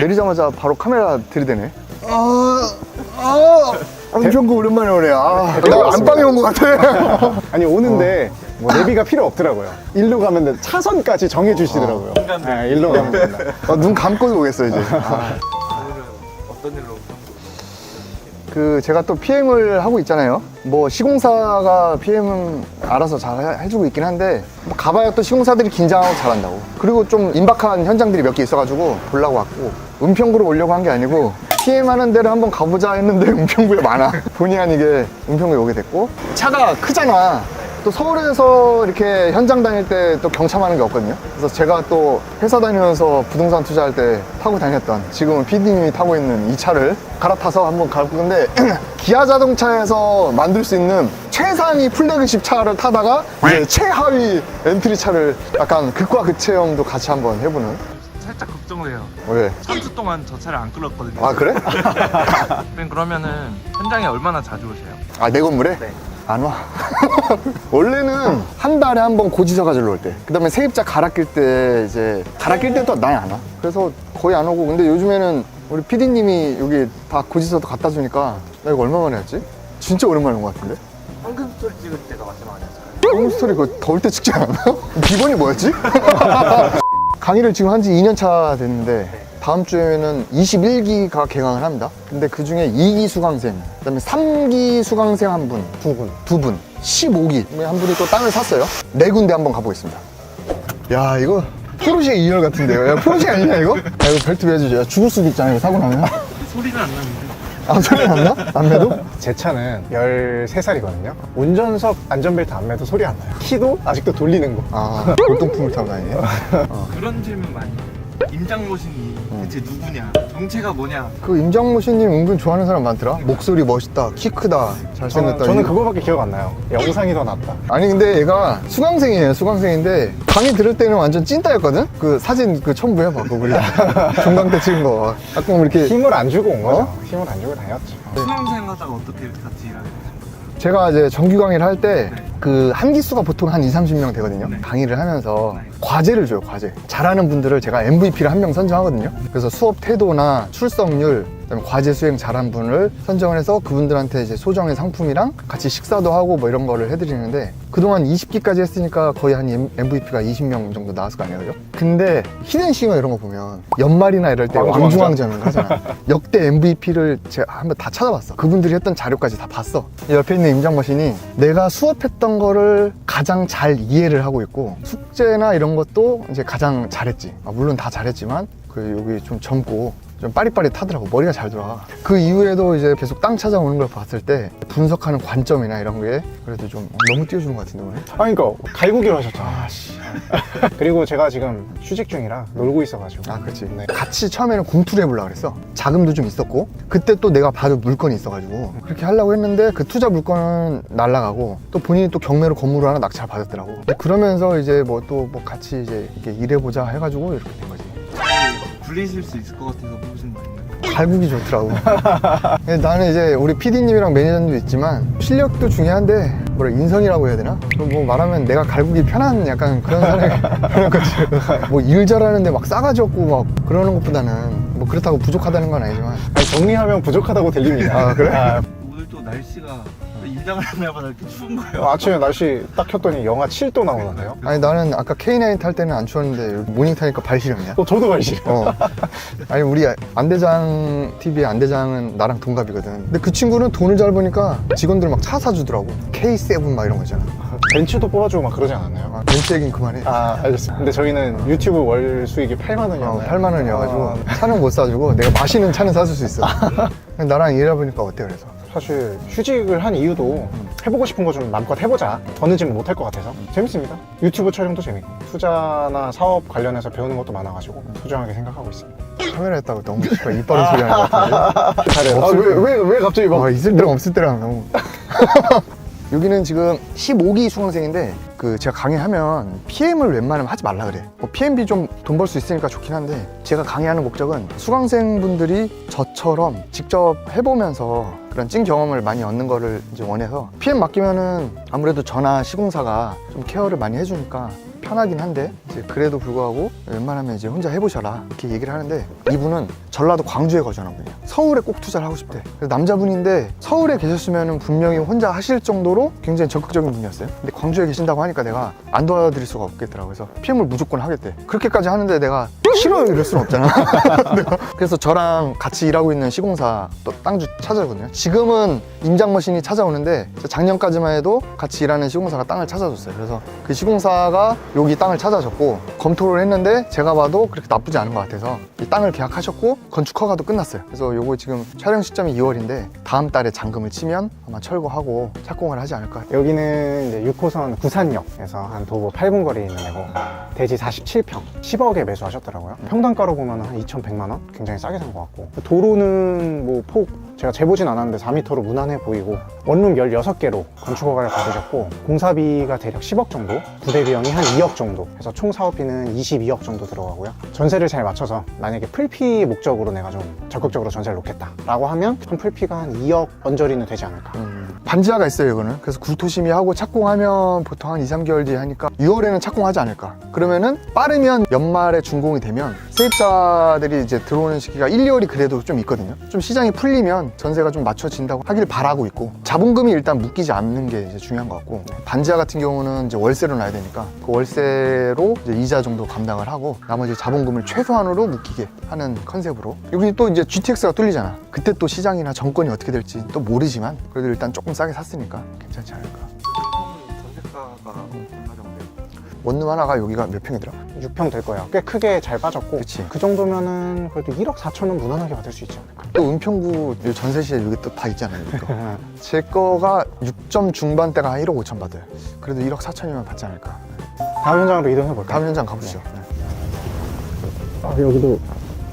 내리자마자 바로 카메라 들이대네. 아, 아, 은평구 오랜만에 오네. 아, 나 안방에 온 것 같아. 아니 오는데 뭐 내비가 필요 없더라고요. 일로 가면 돼. 차선까지 정해 주시더라고요. 네, 일로 가면 된다. 어, 눈 감고 오겠어 이제. 아. 그 제가 또 PM을 하고 있잖아요. 뭐 시공사가 PM 알아서 잘 해- 해주고 있긴 한데 뭐 가봐야 또 시공사들이 긴장하고 잘한다고. 그리고 좀 임박한 현장들이 몇 개 있어가지고 보려고 왔고 은평구로 오려고 한 게 아니고 PM 하는 데를 한번 가보자 했는데 은평구에 많아. 본의 아니게 은평구에 오게 됐고 차가 크잖아. 또 서울에서 이렇게 현장 다닐 때 또 경참하는 게 없거든요. 그래서 제가 또 회사 다니면서 부동산 투자할 때 타고 다녔던 지금은 PD님이 타고 있는 이 차를 갈아타서 한번 가볼 건데 기아 자동차에서 만들 수 있는 최상위 플래그십 차를 타다가 이제 최하위 엔트리 차를 약간 극과 극체형도 같이 한번 해보는. 살짝 걱정돼요. 왜? 3주 동안 저 차를 안 끌었거든요. 아 그래? 선생님, 그러면은 현장에 얼마나 자주 오세요? 아 내 건물에? 네. 안 와. 원래는 한 달에 한 번 고지서 가지러 올 때. 그 다음에 세입자 갈아 낄 때 이제 갈아 낄 때도 난 안 와. 그래서 거의 안 오고. 근데 요즘에는 우리 PD님이 여기 다 고지서도 갖다 주니까 나 이거 얼마 만에 했지? 진짜 오랜만에 온 것 같은데? 황금 스토리 찍을 때가 마지막 아니었어요? 한국 스토리 그거 더울 때 찍지 않았나요? 기본이 뭐였지? 강의를 지금 한 지 2년 차 됐는데 다음 주에는 21기가 개강을 합니다. 근데 그 중에 2기 수강생, 그 다음에 3기 수강생 한 분, 두 분. 두 분, 15기 한 분이 또 땅을 샀어요. 네 군데 한번 가보겠습니다. 야 이거 포르쉐 2열 같은데요? 야 포르쉐 아니냐 이거? 야 이거 벨트 매주죠. 야, 죽을 수도 있잖아요. 이거 사고 나면. 소리는 안 나는데. 아 소리 안 나? 안 매도? 제 차는 13살이거든요. 운전석 안전벨트 안 매도 소리 안 나요. 키도 아직도 돌리는 거. 아 골동품을 타고 다니네. 그런 질문 많이 해요. 임장모신이 대체 누구냐? 정체가 뭐냐? 그 임장모 씨님 은근 좋아하는 사람 많더라. 목소리 멋있다, 키 크다, 잘생겼다. 저는, 저는 이거. 그거밖에 기억 안 나요. 영상이 더 낫다. 아니 근데 얘가 수강생이에요, 수강생인데 강의 들을 때는 완전 찐따였거든. 그 사진 그 첨부해봐, 그 우리 종강 때 찍은 거. 가끔 이렇게 힘을 안 주고 온 거죠. 어? 힘을 안 주고 다녔죠. 수험생 하다가 어떻게 같이 일하게 거예요? 제가 이제 정규 강의를 할때 그 한 기수가 보통 한 2, 30명 되거든요. 네. 강의를 하면서 네. 과제를 줘요, 과제. 잘하는 분들을 제가 MVP를 한 명 선정하거든요. 그래서 수업 태도나 출석률, 그다음에 과제 수행 잘한 분을 선정을 해서 그분들한테 이제 소정의 상품이랑 같이 식사도 하고 뭐 이런 거를 해드리는데 그동안 20기까지 했으니까 거의 한 MVP가 20명 정도 나왔을 거 아니에요, 그죠? 근데 히든싱어 이런 거 보면 연말이나 이럴 때 왕중왕전. 왕중왕전을 하잖아. 역대 MVP를 제가 한번 다 찾아봤어. 그분들이 했던 자료까지 다 봤어. 옆에 있는 임장머신이 내가 수업했던 거를 가장 잘 이해를 하고 있고 숙제나 이런 것도 이제 가장 잘했지. 아, 물론 다 잘했지만 그 여기 좀 젊고 좀 빠릿빠릿하더라고 머리가 잘 돌아가. 그 이후에도 이제 계속 땅 찾아오는 걸 봤을 때 분석하는 관점이나 이런 게 그래도 좀 너무 띄워주는 것 같은데 오늘? 아니, 그러니까 갈구기로 하셨잖아. 그리고 제가 지금 휴직 중이라 놀고 있어가지고. 아 그렇지. 네. 같이 처음에는 공투를 해보려고 그랬어. 자금도 좀 있었고 그때 또 내가 받은 물건이 있어가지고 그렇게 하려고 했는데 그 투자 물건은 날라가고 또 본인이 또 경매로 건물을 하나 낙찰 받았더라고. 그러면서 이제 뭐 또뭐 같이 이제 이렇게 일해보자 해가지고 이렇게 된 거지 굴리실 수 있을 것 같아서 보신 거 아닌가요? 갈국이 좋더라고 근데 나는 이제 우리 PD님이랑 매니저님도 있지만 실력도 중요한데 뭐라 인성이라고 해야 되나? 그럼 뭐 말하면 내가 갈국이 편한 약간 그런 사람이 그런 거지 뭐 일 잘하는데 막 싸가지 없고 막 그러는 것보다는 뭐 그렇다고 부족하다는 건 아니지만 아니, 정리하면 부족하다고 들립니다. 아, 그래? 오늘 또 날씨가 할 날마다 이렇게 추운 거예요. 아침에 날씨 딱 켰더니 영하 7도 나오는데요. 아니 나는 아까 K9 탈 때는 안 추웠는데 모닝 타니까 발 시렵냐? 또 저도 갈시. 어. 아니 우리 안대장 TV의 안대장은 나랑 동갑이거든. 근데 그 친구는 돈을 잘 버니까 직원들 막 차 사주더라고. K7 막 이런 거 있잖아. 벤츠도 뽑아주고 막 그러지 않았나요? 아, 벤츠 얘기는 그만해. 아, 알겠습니다. 근데 저희는 유튜브 월 수익이 8만 어, 원이었나요? 8만 원이어가지고 아, 차는 못 사주고 내가 마시는 차는 사줄 수 있어. 나랑 일해보니까 어때 그래서? 사실 휴직을 한 이유도 해보고 싶은 거 좀 마음껏 해보자. 더 늦으면 못할 것 같아서 재밌습니다. 유튜브 촬영도 재밌고 투자나 사업 관련해서 배우는 것도 많아가지고 소중하게 생각하고 있습니다. 카메라 했다고 너무 씨발 입 바른 소리 하는 것 같은데. 잘해요. 아, 왜, 왜, 왜 갑자기 막 와, 있을 때랑 없을 때랑 너무. 여기는 지금 15기 수강생인데 그 제가 강의하면 PM을 웬만하면 하지 말라 그래. 뭐 PM비 좀돈 벌 수 있으니까 좋긴 한데 제가 강의하는 목적은 수강생분들이 저처럼 직접 해보면서 그런 찐 경험을 많이 얻는 거를 이제 원해서 PM 맡기면은 아무래도 저나 시공사가 좀 케어를 많이 해주니까 편하긴 한데 이제 그래도 불구하고 웬만하면 이제 혼자 해보셔라 이렇게 얘기를 하는데 이분은 전라도 광주에 거주하는 분이에요. 서울에 꼭 투자를 하고 싶대. 그래서 남자분인데 서울에 계셨으면 분명히 혼자 하실 정도로 굉장히 적극적인 분이었어요. 근데 광주에 계신다고 하니까 내가 안 도와드릴 수가 없겠더라고. 그래서 PM을 무조건 하겠대. 그렇게까지 하는데 내가 싫어요 이럴 수는 없잖아. 내가 그래서 저랑 같이 일하고 있는 시공사 또 땅주 찾아거든요. 지금은 임장 머신이 찾아오는데 작년까지만 해도 같이 일하는 시공사가 땅을 찾아줬어요. 그래서 그 시공사가 여기 땅을 찾아줬고 검토를 했는데 제가 봐도 그렇게 나쁘지 않은 것 같아서 이 땅을 계약하셨고 건축 허가도 끝났어요. 그래서 요거 지금 촬영 시점이 2월인데 다음 달에 잔금을 치면 아마 철거하고 착공을 하지 않을까. 여기는 이제 6호선 구산역에서 한 도보 8분 거리에 있는 데고 대지 47평 10억에 매수하셨더라고요 평당가로 보면 한 2,100만 원? 굉장히 싸게 산 것 같고. 도로는 뭐 폭 제가 재보진 않았는데 4m로 무난해 보이고 원룸 16개로 건축 허가를 받으셨고 공사비가 대략 10억 정도 부대 비용이 한 2억 정도 해서 총 사업비는 22억 정도 들어가고요 전세를 잘 맞춰서 만약에 풀피 목적으로 내가 좀 적극적으로 전세를 놓겠다 라고 하면 총 풀피가 한 2억 언저리는 되지 않을까 음, 반지하가 있어요, 이거는. 그래서 굴토심이 하고 착공하면 보통 한 2, 3개월 뒤에 하니까 6월에는 착공하지 않을까. 그러면은 빠르면 연말에 준공이 되면 세입자들이 이제 들어오는 시기가 1, 2월이 그래도 좀 있거든요. 좀 시장이 풀리면 전세가 좀 맞춰진다고 하길 바라고 있고 자본금이 일단 묶이지 않는 게 이제 중요한 것 같고 반지하 같은 경우는 이제 월세로 놔야 되니까 그 월세로 이제 이자 정도 감당을 하고 나머지 자본금을 최소한으로 묶이게 하는 컨셉으로 여기 또 이제 GTX가 뚫리잖아. 그때 또 시장이나 정권이 어떻게 될지 또 모르지만 그래도 일단 조금 싸게 샀으니까 괜찮지 않을까. 전세가가? 원룸 하나가 여기가 몇 평이더라? 6평 될 거예요. 꽤 크게 잘 빠졌고 그치. 그 정도면은 그래도 1억 4천은 무난하게 받을 수 있지 않을까. 또 은평구 요 전세시에 여기 또 다 있잖아요. 여기 거. 제 거가 6점 중반대가 한 1억 5천 받아요. 그래도 1억 4천이면 받지 않을까. 다음 현장으로 이동해 볼까요? 다음 현장 가보시죠. 아, 여기도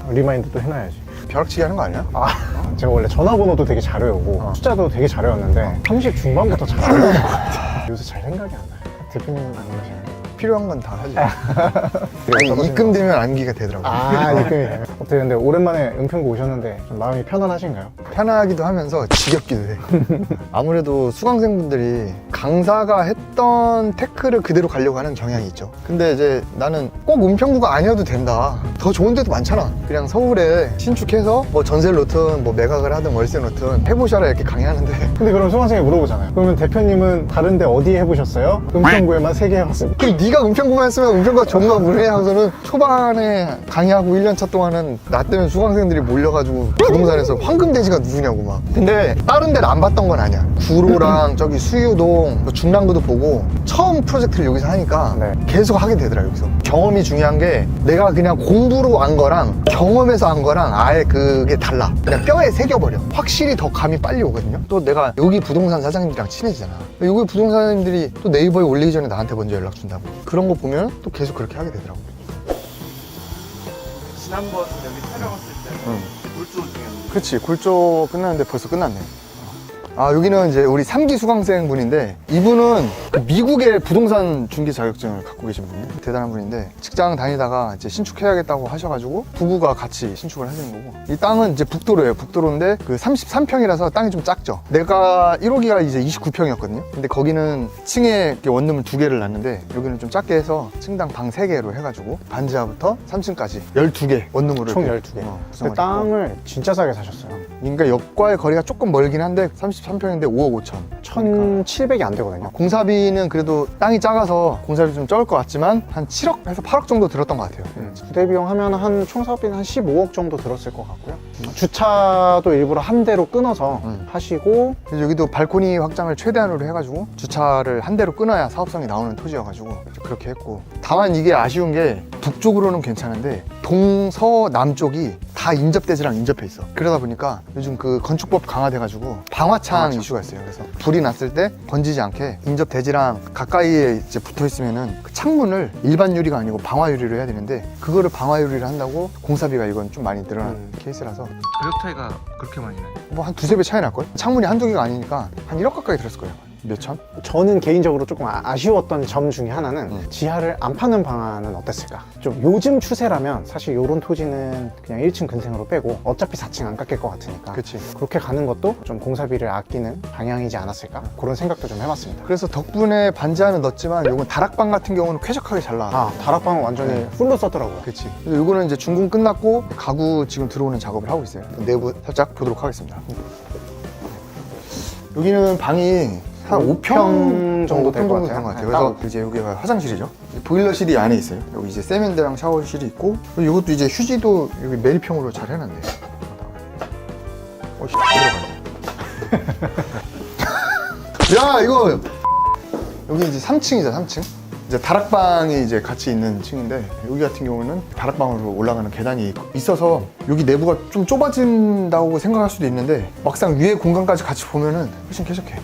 리마인드 또 해놔야지. 벼락치기 하는 거 아니야? 아, 제가 원래 전화번호도 되게 잘 외우고 어. 숫자도 되게 잘 외웠는데 30 중반부터 잘 안 외우는 것 같아요. 요새 잘 생각이 안 나요. 대표님은 안 그러시나요? 필요한 건 다 하지. 아니, 입금 되면 안기가 되더라고요. 아, 입금이 되면. 어떻게 근데 오랜만에 은평구 오셨는데 좀 마음이 편안하신가요? 편하기도 하면서 지겹기도 해. 아무래도 수강생분들이 강사가 했던 테크를 그대로 가려고 하는 경향이 있죠. 근데 이제 나는 꼭 은평구가 아니어도 된다. 더 좋은 데도 많잖아. 그냥 서울에 신축해서 뭐 전세를 놓든 뭐 매각을 하든 월세 놓든 해보셔라 이렇게 강의하는데 근데 그럼 수강생이 물어보잖아요. 그러면 대표님은 다른데 어디에 해보셨어요? 은평구에만 세 개 해봤습니다. 그럼 네가 은평구만 했으면 은평구가 좋은가 보네 하고서는 초반에 강의하고 1년차 동안은 나 때문에 수강생들이 몰려가지고 부동산에서 황금돼지가 누구냐고 막. 근데 다른 데를 안 봤던 건 아니야. 구로랑 저기 수유동 뭐 중랑구도 보고 처음 프로젝트를 여기서 하니까 네. 계속 하게 되더라 여기서. 경험이 중요한 게 내가 그냥 공부로 한 거랑 경험에서 한 거랑 아예 그게 달라. 그냥 뼈에 새겨버려. 확실히 더 감이 빨리 오거든요. 또 내가 여기 부동산 사장님들이랑 친해지잖아. 여기 부동산 사장님들이 또 네이버에 올리기 전에 나한테 먼저 연락 준다고 그런 거 보면 또 계속 그렇게 하게 되더라고 지난번 여기 촬영했을 때 응. 물주 중이었는데 그치 골조 끝났는데 벌써 끝났네 아 여기는 이제 우리 3기 수강생 분인데 이분은 그 미국의 부동산 중개 자격증을 갖고 계신 분이에요 대단한 분인데 직장 다니다가 이제 신축해야겠다고 하셔가지고 부부가 같이 신축을 하시는 거고 이 땅은 이제 북도로예요 북도로인데 그 33평이라서 땅이 좀 작죠 내가 1호기가 이제 29평이었거든요 근데 거기는 층에 원룸을 두 개를 놨는데 여기는 좀 작게 해서 층당 방 3개로 해가지고 반지하부터 3층까지 12개 원룸으로 총 이렇게, 12개. 어. 땅을 진짜 싸게 사셨어요. 그러니까 역과의 거리가 조금 멀긴 한데 33평인데 5억 5천. 1,700이 안 되거든요. 공사비는 그래도 땅이 작아서 공사비 좀 적을 것 같지만 한 7억에서 8억 정도 들었던 것 같아요. 부대 비용 하면 한 총 사업비는 한 15억 정도 들었을 것 같고요. 주차도 일부러 한 대로 끊어서 음. 하시고 그래서 여기도 발코니 확장을 최대한으로 해가지고 주차를 한 대로 끊어야 사업성이 나오는 토지여가지고 그렇게 했고 다만 이게 아쉬운 게 북쪽으로는 괜찮은데 동서 남쪽이 다 인접대지랑 인접해 있어 그러다 보니까 요즘 그 건축법 강화돼 가지고 방화창 이슈가 있어요 그래서 불이 났을 때 번지지 않게 인접대지랑 가까이에 이제 붙어 있으면은 그 창문을 일반 유리가 아니고 방화 유리로 해야 되는데 그거를 방화 유리를 한다고 공사비가 이건 좀 많이 늘어난 음. 케이스라서 가격 차이가 그렇게 많이 나요? 뭐 한 두세 배 차이 날걸? 창문이 한두 개가 아니니까 한 1억 가까이 들었을 거예요. 몇 천? 저는 개인적으로 조금 아- 아쉬웠던 점 중에 하나는 음. 지하를 안 파는 방안은 어땠을까? 좀 요즘 추세라면 사실 요런 토지는 그냥 1층 근생으로 빼고 어차피 4층 안 깎일 것 같으니까 그치. 그렇게 가는 것도 좀 공사비를 아끼는 방향이지 않았을까? 그런 생각도 좀 해봤습니다. 그래서 덕분에 반지하는 넣었지만 요건 다락방 같은 경우는 쾌적하게 잘 나와. 아, 다락방은 완전히 네. 풀로 썼더라고요. 그래서 요거는 이제 준공 끝났고 가구 지금 들어오는 작업을 하고 있어요. 내부 살짝 보도록 하겠습니다. 여기는 방이 한 5평 5평 정도 될 것 같아요. 되는 것 같아요. 네, 그래서 이제 여기가 화장실이죠. 보일러실이 안에 있어요. 여기 이제 세면대랑 샤워실이 있고 그리고 이것도 이제 휴지도 여기 메리평으로 잘 해놨네요. 어, 씨, 들어가네. 야, 이거 여기 이제 3층이죠, 3층. 이제 다락방이 이제 같이 있는 층인데 여기 같은 경우는 다락방으로 올라가는 계단이 있어서 여기 내부가 좀 좁아진다고 생각할 수도 있는데 막상 위에 공간까지 같이 보면은 훨씬 쾌적해.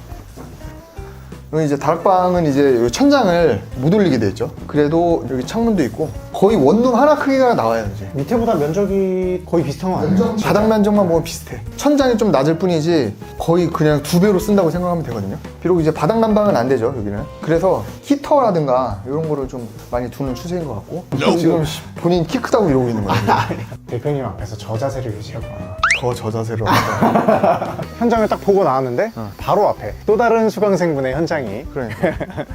여기 이제 다락방은 이제 요 천장을 못 올리게 돼 있죠. 그래도 여기 창문도 있고 거의 원룸 하나 크기가 나와요 이제. 밑에보다 면적이 거의 비슷한 거 아니에요? 바닥 면적만 보면 비슷해. 천장이 좀 낮을 뿐이지 거의 그냥 두 배로 쓴다고 생각하면 되거든요. 비록 이제 바닥 난방은 안 되죠 여기는. 그래서 히터라든가 이런 거를 좀 많이 두는 추세인 것 같고 지금 씨, 본인 키 크다고 이러고 있는 거예요. 대표님 앞에서 저 자세를 유지하고 더 저자세로 하다. 현장을 딱 보고 나왔는데 어. 바로 앞에 또 다른 수강생분의 현장이 그러니까.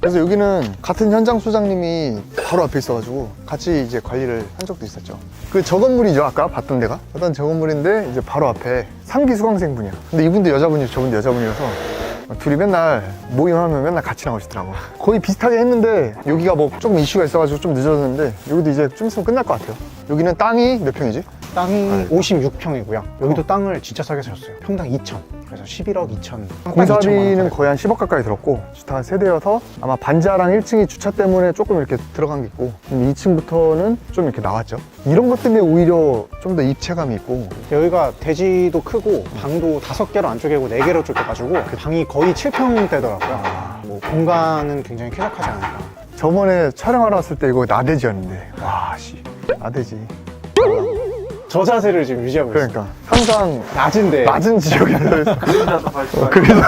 그래서 여기는 같은 현장 소장님이 바로 앞에 있어가지고 같이 이제 관리를 한 적도 있었죠. 그 저 건물이죠 아까 봤던 데가 봤던 저 건물인데 이제 바로 앞에 상기 수강생분이야. 근데 이분도 여자분이고 저분도 여자분이라서 둘이 맨날 모임하면 맨날 같이 나오시더라고. 거의 비슷하게 했는데 여기가 뭐 조금 이슈가 있어가지고 좀 늦어졌는데 여기도 이제 좀 있으면 끝날 것 같아요. 여기는 땅이 몇 평이지? 땅이 56평이고요 여기도 땅을 진짜 싸게 사셨어요 평당 2천 그래서 11억 2천 공사비는 거의 한 10억 가까이 들었고 다 세대여서 아마 반지하랑 1층이 주차 때문에 조금 이렇게 들어간 게 있고 2층부터는 좀 이렇게 나왔죠. 이런 것 때문에 오히려 좀 더 입체감이 있고. 여기가 대지도 크고 방도 다섯 개로 안 쪼개고 네 개로 쪼개가지고 그 방이 거의 7평 되더라고요. 뭐 공간은 굉장히 쾌적하지 않을까. 저번에 촬영하러 왔을 때 이거 나대지였는데. 와씨. 나대지 저 자세를 지금 유지하고 있어요 그러니까 항상 낮은데 낮은 지역에서. 어, 그래서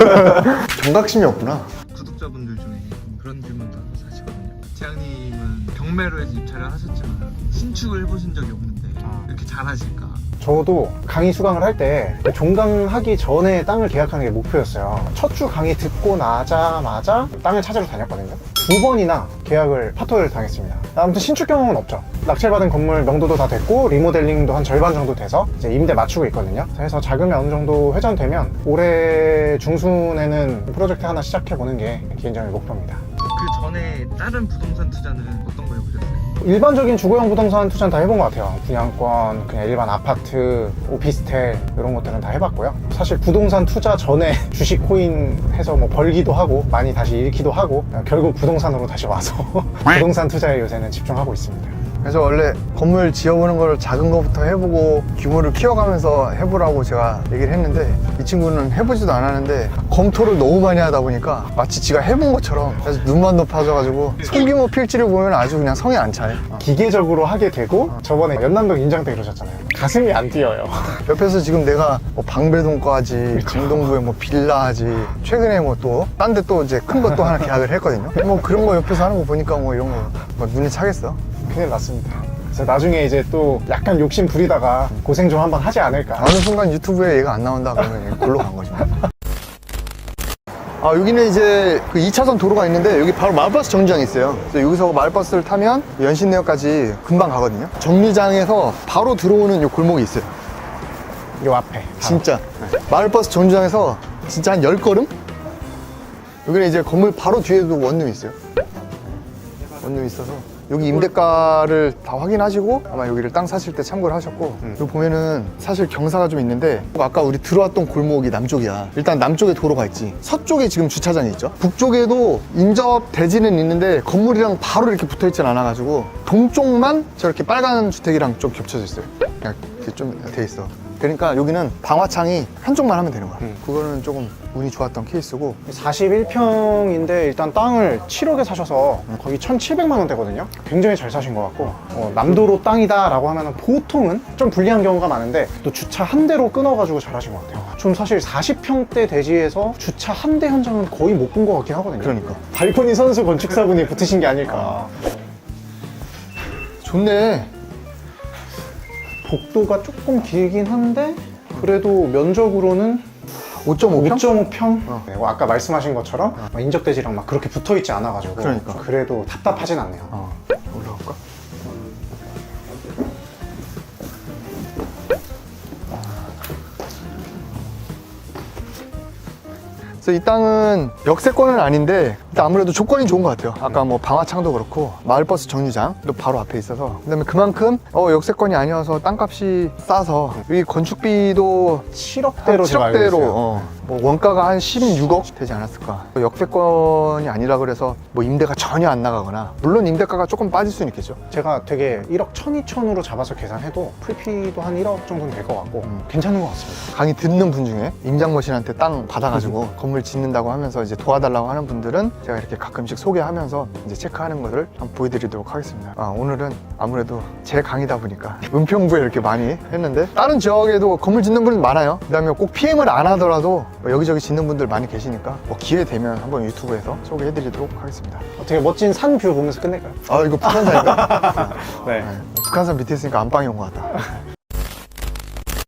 정각심이 없구나 구독자분들 중에 그런 질문도 하시거든요. 재앙님은 경매로 해서 입찰을 하셨지만 신축을 해보신 적이 없는데 아. 이렇게 잘하실까? 저도 강의 수강을 할 때 종강하기 전에 땅을 계약하는 게 목표였어요. 첫 주 강의 듣고 나자마자 땅을 찾으러 다녔거든요. 두 번이나 계약을 파토를 당했습니다. 아무튼 신축 경험은 없죠. 낙찰받은 건물 명도도 다 됐고 리모델링도 한 절반 정도 돼서 이제 임대 맞추고 있거든요. 그래서 자금이 어느 정도 회전되면 올해 중순에는 프로젝트 하나 시작해 보는 게 개인적인 목표입니다. 그 전에 다른 부동산 투자는 어떤 거 해보셨어요? 일반적인 주거용 부동산 투자는 다 해본 것 같아요. 분양권, 그냥 일반 아파트, 오피스텔 이런 것들은 다 해봤고요. 사실 부동산 투자 전에 주식 코인 해서 뭐 벌기도 하고 많이 다시 잃기도 하고 결국 부동산으로 다시 와서 부동산 투자에 요새는 집중하고 있습니다. 그래서 원래 건물 지어보는 걸 작은 거부터 해보고 규모를 키워가면서 해보라고 제가 얘기를 했는데 이 친구는 해보지도 않았는데 검토를 너무 많이 하다 보니까 마치 지가 해본 것처럼 그래서 눈만 높아져가지고 소규모 필지를 보면 아주 그냥 성에 안 차요. 기계적으로 하게 되고 저번에 연남동 인장 때 그러셨잖아요. 가슴이 안 뛰어요. 옆에서 지금 내가 뭐 방배동까지 강동구에 뭐 빌라 하지 최근에 뭐 또 딴 데 또 이제 큰거또 하나 계약을 했거든요. 뭐 그런 거 옆에서 하는 거 보니까 뭐 이런 거 뭐 눈에 차겠어. 큰일 났습니다. 그래서 나중에 이제 또 약간 욕심 부리다가 고생 좀 한번 하지 않을까. 어느 순간 유튜브에 얘가 안 나온다 그러면 골로 간 거죠. 아, 여기는 이제 그 2차선 도로가 있는데 여기 바로 마을버스 정류장이 있어요. 그래서 여기서 마을버스를 타면 연신내역까지 금방 가거든요. 정류장에서 바로 들어오는 요 골목이 있어요. 요 앞에. 진짜. 마을버스 정류장에서 진짜 한 10걸음? 여기는 이제 건물 바로 뒤에도 원룸이 있어요. 원룸이 있어서 여기 임대가를 다 확인하시고 아마 여기를 땅 사실 때 참고를 하셨고 여기 보면은 사실 경사가 좀 있는데 아까 우리 들어왔던 골목이 남쪽이야. 일단 남쪽에 도로가 있지. 서쪽에 지금 주차장이 있죠. 북쪽에도 인접 대지는 있는데 건물이랑 바로 이렇게 붙어있진 않아가지고 동쪽만 저렇게 빨간 주택이랑 좀 겹쳐져 있어요. 그냥 이렇게 좀 돼 있어 그러니까 여기는 방화창이 한쪽만 하면 되는 거야. 음. 그거는 조금 운이 좋았던 케이스고 41평인데 일단 땅을 7억에 사셔서 거의 1,700만 원대거든요. 굉장히 잘 사신 것 같고 어, 남도로 땅이다라고 하면 보통은 좀 불리한 경우가 많은데 또 주차 한 대로 끊어가지고 잘 하신 것 같아요. 좀 사실 40평대 대지에서 주차 한 대 현장은 거의 못 본 것 같긴 하거든요. 그러니까. 발코니 선수 건축사분이 붙으신 게 아닐까. 좋네. 복도가 조금 길긴 한데 그래도 면적으로는 5.5평? 5.5평? 어. 네, 아까 말씀하신 것처럼 막 인접대지랑 막 그렇게 붙어 있지 않아가지고 그러니까. 그래도 답답하진 않네요. 어. 올라갈까? 그래서 이 땅은 역세권은 아닌데 아무래도 조건이 좋은 것 같아요. 아까 뭐 방화창도 그렇고 마을버스 정류장도 바로 앞에 있어서 그다음에 그만큼 어, 역세권이 아니어서 땅값이 싸서 이 건축비도 7억대로 제가 알고 7억대로 있어요. 어, 뭐 원가가 한 16억 되지 않았을까 역세권이 아니라 그래서 뭐 임대가 전혀 안 나가거나 물론 임대가가 조금 빠질 수는 있겠죠 제가 되게 1억 12천으로 잡아서 계산해도 프리피도 한 1억 정도는 될 것 같고 음. 괜찮은 것 같습니다. 강의 듣는 분 중에 임장모신한테 땅 받아가지고 건물 짓는다고 하면서 이제 도와달라고 하는 분들은 제가 이렇게 가끔씩 소개하면서 이제 체크하는 것을 한번 보여드리도록 하겠습니다. 아, 오늘은 아무래도 제 강의다 보니까 은평구에 이렇게 많이 했는데 다른 지역에도 건물 짓는 분은 많아요. 그다음에 꼭 PM을 안 하더라도 뭐 여기저기 짓는 분들 많이 계시니까 뭐 기회 되면 한번 유튜브에서 소개해드리도록 하겠습니다. 되게 멋진 산 뷰 보면서 끝낼까요? 아 이거 북한산인가? 네. 네. 북한산 밑에 있으니까 안방이 온 것 같다.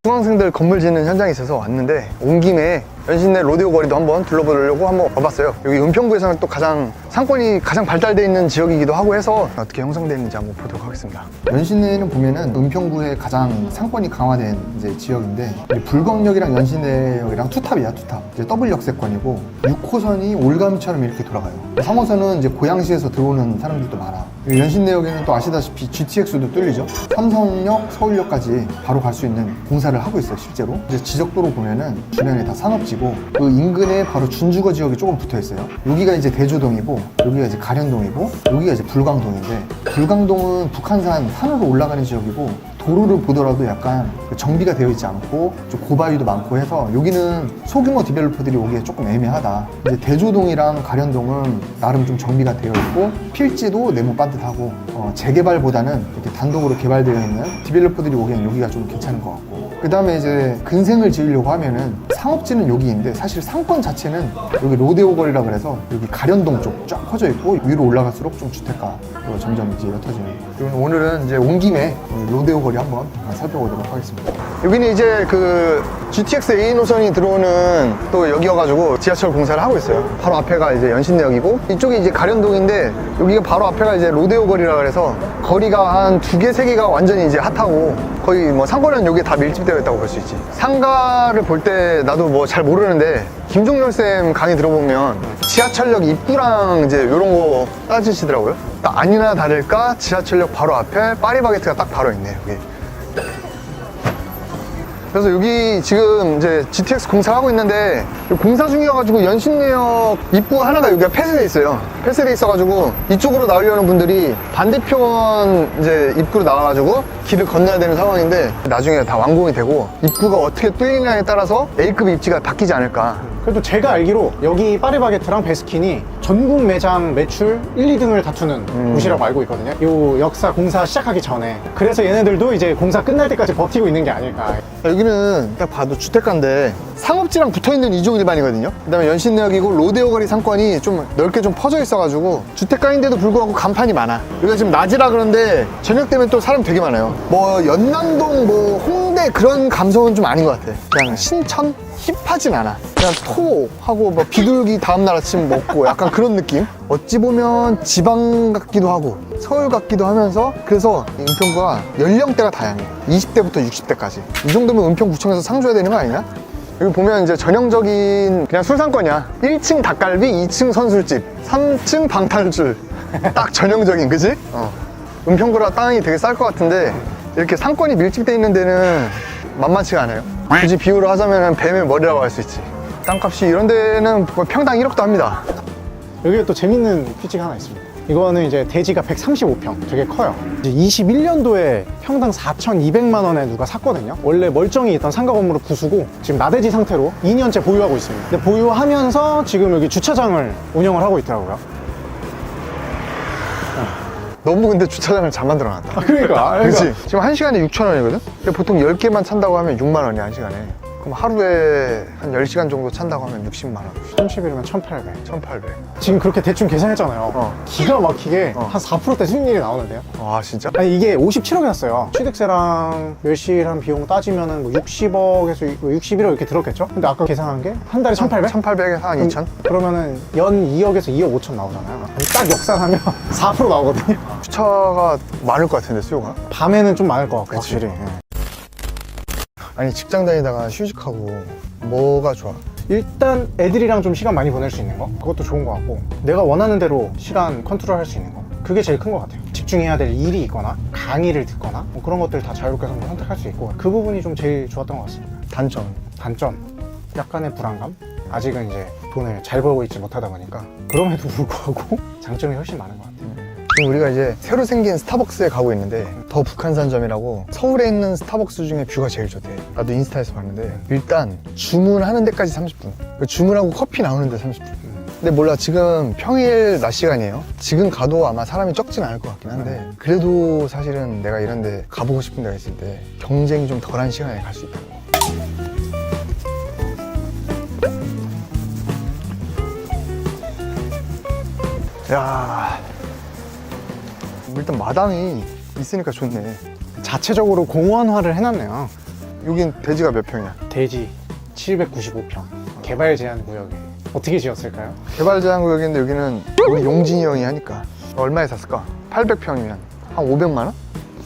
중학생들 건물 짓는 현장에 있어서 왔는데 온 김에 연신내 로데오 거리도 한번 둘러보려고 한번 와봤어요. 여기 은평구에서는 또 가장 상권이 가장 발달되어 있는 지역이기도 하고 해서 어떻게 형성되어 있는지 한번 보도록 하겠습니다. 연신내는 보면은 은평구의 가장 상권이 강화된 이제 지역인데 불광역이랑 연신내역이랑 투탑이야 투탑. 이제 더블 역세권이고 6호선이 올가미처럼 이렇게 돌아가요. 3호선은 이제 고양시에서 들어오는 사람들도 많아. 연신내역에는 또 아시다시피 GTX도 뚫리죠. 삼성역, 서울역까지 바로 갈 수 있는 공사를 하고 있어요, 실제로. 이제 지적도로 보면은 주변에 다 산업지 고 그 인근에 바로 준주거 지역이 조금 붙어 있어요. 여기가 이제 대조동이고 여기가 이제 가련동이고 여기가 이제 불광동인데 불광동은 북한산 산으로 올라가는 지역이고 도로를 보더라도 약간 그 정비가 되어 있지 않고 좀 고바위도 많고 해서 여기는 소규모 디벨로퍼들이 오기에 조금 애매하다. 이제 대조동이랑 가련동은 나름 좀 정비가 되어 있고 필지도 네모 반듯하고 어, 재개발보다는 이렇게 단독으로 개발되어 있는 디벨로퍼들이 오기엔 여기가 좀 괜찮은 것 같고 그 다음에 이제 근생을 지으려고 하면은 상업지는 여기인데 사실 상권 자체는 여기 로데오 거리라 그래서 여기 가련동 쪽 쫙 퍼져 있고 위로 올라갈수록 좀 주택가로 점점 이제 옅어지는 오늘은 이제 온 김에 이 로데오 거리 한번 살펴보도록 하겠습니다 여기는 이제 그 GTX A 노선이 들어오는 또 여기여가지고 지하철 공사를 하고 있어요 바로 앞에가 이제 연신내역이고 이쪽이 이제 가련동인데 여기가 바로 앞에가 이제 로데오 거리라 그래서 거리가 한 두 개, 세 개가 완전히 이제 핫하고 거의 뭐 상거리는 여기에 다 밀집되어 있다고 볼 수 있지. 상가를 볼 때 나도 뭐 잘 모르는데 김종렬 쌤 강의 들어보면 지하철역 입구랑 이제 이런 거 따지시더라고요. 딱 아니나 다를까 지하철역 바로 앞에 파리바게트가 딱 바로 있네 여기. 그래서 여기 지금 이제 GTX 공사하고 있는데 공사 중이어가지고 연신내역 입구 하나가 여기가 폐쇄돼 있어요. 폐쇄돼 있어가지고 이쪽으로 나오려는 분들이 반대편 이제 입구로 나와가지고 길을 건너야 되는 상황인데 나중에 다 완공이 되고 입구가 어떻게 뚫리냐에 따라서 A급 입지가 바뀌지 않을까. 그래도 제가 알기로 여기 파리바게트랑 베스킨이 전국 매장 매출 1, 2등을 다투는 곳이라고 알고 있거든요. 요 역사 공사 시작하기 전에. 그래서 얘네들도 이제 공사 끝날 때까지 버티고 있는 게 아닐까. 여기는 딱 봐도 주택가인데 상업지랑 붙어있는 이종 일반이거든요 그 다음에 연신내역이고 로데오 거리 상권이 좀 넓게 좀 퍼져 있어가지고 주택가인데도 불구하고 간판이 많아 여기가 지금 낮이라 그런데 저녁 되면 또 사람 되게 많아요 뭐 연남동 뭐 홍대 그런 감성은 좀 아닌 것 같아 그냥 신천? 힙하진 않아 그냥 토 하고 뭐 비둘기 다음날 아침 먹고 약간 그런 느낌 어찌 보면 지방 같기도 하고 서울 같기도 하면서 그래서 은평구가 연령대가 다양해 20대부터 60대까지 이 정도면 은평구청에서 상 줘야 되는 거 아니냐? 여기 보면 이제 전형적인 그냥 술상권이야 1층 닭갈비, 2층 선술집 3층 방탈출 딱 전형적인 그지? 어. 은평구라 땅이 되게 쌀 것 같은데 이렇게 상권이 밀집돼 있는 데는 만만치가 않아요. 굳이 비유를 하자면 뱀의 머리라고 할 수 있지. 땅값이 이런 데는 뭐 평당 1억도 합니다. 여기에 또 재밌는 퀴즈가 하나 있습니다. 이거는 이제 대지가 135평. 되게 커요. 이제 21년도에 평당 4,200만 원에 누가 샀거든요. 원래 멀쩡히 있던 상가 건물을 부수고 지금 나대지 상태로 2년째 보유하고 있습니다. 근데 보유하면서 지금 여기 주차장을 운영을 하고 있더라고요 너무 근데 주차장을 잘 만들어 놨다. 그러니까 그렇지. 지금 한 시간에 6천 원이거든. 보통 10개만 찬다고 하면 6만 원이야 한 시간에. 그럼 하루에 한 10시간 정도 찬다고 하면 60만 원. 30일이면 1,800 1,800. 지금 그렇게 대충 계산했잖아요 어. 기가 막히게 어. 한 4%대 수익률이 나오는데요 아 진짜? 아니 이게 57억이었어요 취득세랑 멸실한 비용 따지면 은 뭐 60억에서 61억 이렇게 들었겠죠? 근데 아까 계산한 게 한 달에 1,800? 1,800에서 한 2천? 그러면은 연 2억에서 2억 5천 나오잖아요 딱 역산하면 4% 나오거든요 주차가 많을 것 같은데 수요가? 밤에는 좀 많을 것 같고. 확실히 예. 아니 직장 다니다가 휴직하고 뭐가 좋아? 일단 애들이랑 좀 시간 많이 보낼 수 있는 거. 그것도 좋은 것 같고. 내가 원하는 대로 시간 컨트롤 할 수 있는 거. 그게 제일 큰 것 같아요. 집중해야 될 일이 있거나 강의를 듣거나 뭐 그런 것들 다 자유롭게 선택할 수 있고. 그 부분이 좀 제일 좋았던 것 같습니다. 단점. 단점. 약간의 불안감? 아직은 이제 돈을 잘 벌고 있지 못하다 보니까 그럼에도 불구하고 장점이 훨씬 많은 것 같아요 지금 우리가 이제 새로 생긴 스타벅스에 가고 있는데 더 북한산점이라고 서울에 있는 스타벅스 중에 뷰가 제일 좋대. 나도 인스타에서 봤는데 일단 주문하는 데까지 30분. 주문하고 커피 나오는데 30분. 근데 몰라 지금 평일 낮 시간이에요. 지금 가도 아마 사람이 적진 않을 것 같긴 한데 그래도 사실은 내가 이런 데 가보고 싶은 데가 있을 때 경쟁이 좀 덜한 시간에 갈 수 있다는 거. 야 일단 마당이 있으니까 좋네. 자체적으로 공원화를 해놨네요. 여긴 대지가 몇 평이야? 대지 795평. 개발 제한 구역에. 어떻게 지었을까요? 개발 제한 구역인데 여기는 우리 용진이 형이 하니까. 얼마에 샀을까? 800평이면 한 500만 원?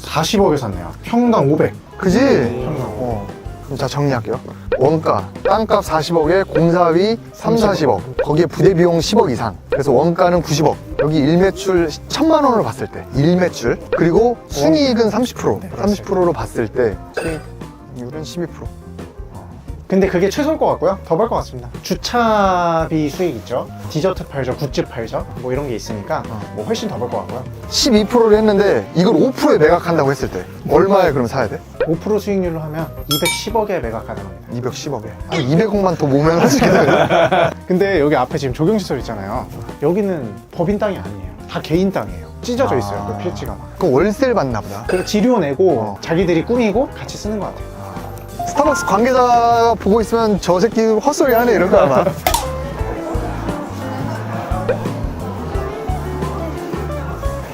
40억에 샀네요. 평당 500 그지? 평당 어. 그럼 자 정리할게요. 원가. 땅값 40억에 공사비 3, 40억. 거기에 부대 비용 10억 이상. 그래서 원가는 90억 여기 일매출 1000만 원으로 봤을 때 일매출. 그리고 순이익은 30% 30%로. 봤을 때 수익률은 12% 근데 그게 최소일 것 같고요. 더 벌 것 같습니다. 주차비 수익 있죠? 디저트 팔죠? 굿즈 팔죠? 뭐 이런 게 있으니까 뭐 훨씬 더 벌 것 같고요. 12%를 했는데 이걸 5%에 매각한다고 했을 때 얼마에 그럼 사야 돼? 5% 수익률로 하면 210억에 매각 가능합니다. 210억에? 한 200억만 더 모으면 할수 있겠네 근데 여기 앞에 지금 조경시설 있잖아요. 여기는 법인 땅이 아니에요. 다 개인 땅이에요. 찢어져 있어요 아. 그 필지가 막. 그럼 월세를 받나 보다. 그리고 지료 내고 어. 자기들이 꾸미고 같이 쓰는 것 같아요. 스타벅스 관계자 보고 있으면 저 새끼 헛소리 하네 이런 거 아마.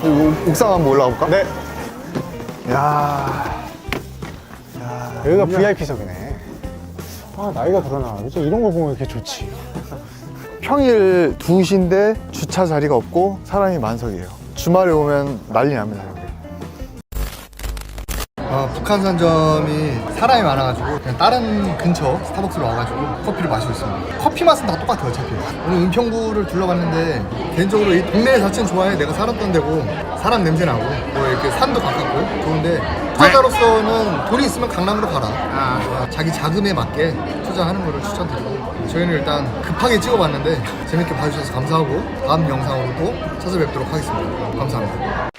옥- 옥상 한번 올라가 볼까? 네. 야 여기가 VIP석이네. 아 나이가 들어나. 이제 이런 거 보면 이렇게 좋지. 평일 2시인데 주차 자리가 없고 사람이 만석이에요. 주말에 오면 난리 납니다 여기 아, 북한산점이 사람이 많아가지고 그냥 다른 근처 스타벅스로 와가지고 커피를 마시고 있습니다. 커피 맛은 다 똑같아요 어차피. 오늘 은평구를 둘러봤는데 개인적으로 이 동네 자체는 좋아해. 내가 살았던 데고 사람 냄새 나고 뭐 이렇게 산도 가깝고. 좋은데 투자자로서는 돈이 있으면 강남으로 가라. 아, 자기 자금에 맞게 투자하는 거를 추천드리고 저희는 일단 급하게 찍어봤는데 재밌게 봐주셔서 감사하고 다음 영상으로 또 찾아뵙도록 하겠습니다. 감사합니다